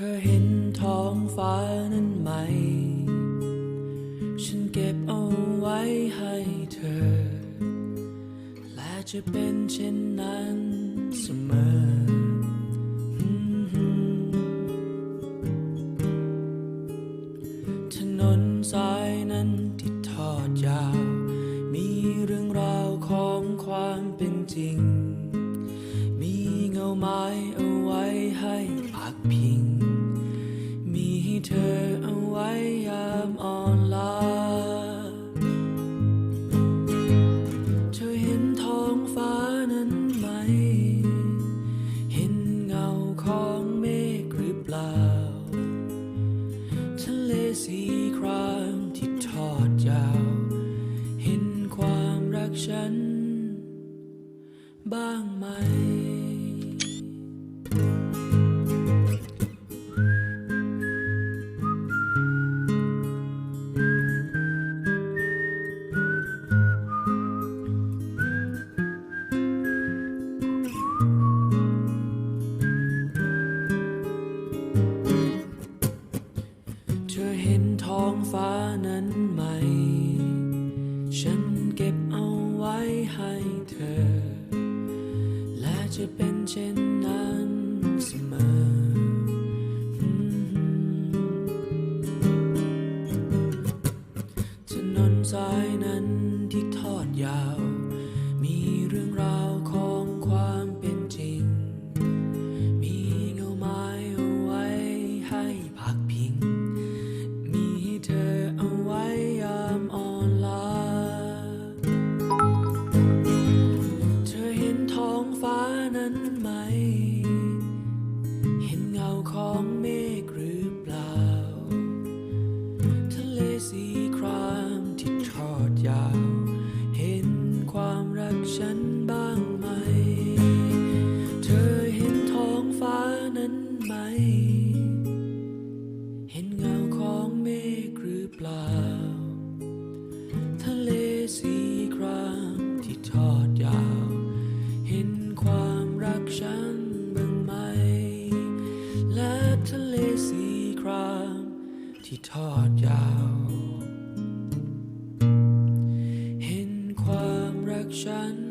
ธอเห็นท้องฟ้านั้นไหม ฉันเก็บเอาไว้ให้เธอ และจะเป็นเช่นนั้นเสมอ ถนนสายนั้นที่ทอดยาว มีเรื่องราวของความเป็นจริง มีเงาไม้เอาไว้ให้พักพิง สีครามที่ทอดยาว เห็นความรักฉัน บ้างไหม ท้องฟ้านั้นไหมฉันเก็บเอาไว้ให้เธอ และจะเป็นเช่นนั้นเสมอ ถนนสายนั้นที่ทอดยาว นั้นไหม เห็นเงาของเมฆหรือเปล่า ทะเลสีครามที่ทอดยาว เห็นความรักฉัน ที่ทอดยาว เห็นความรักฉัน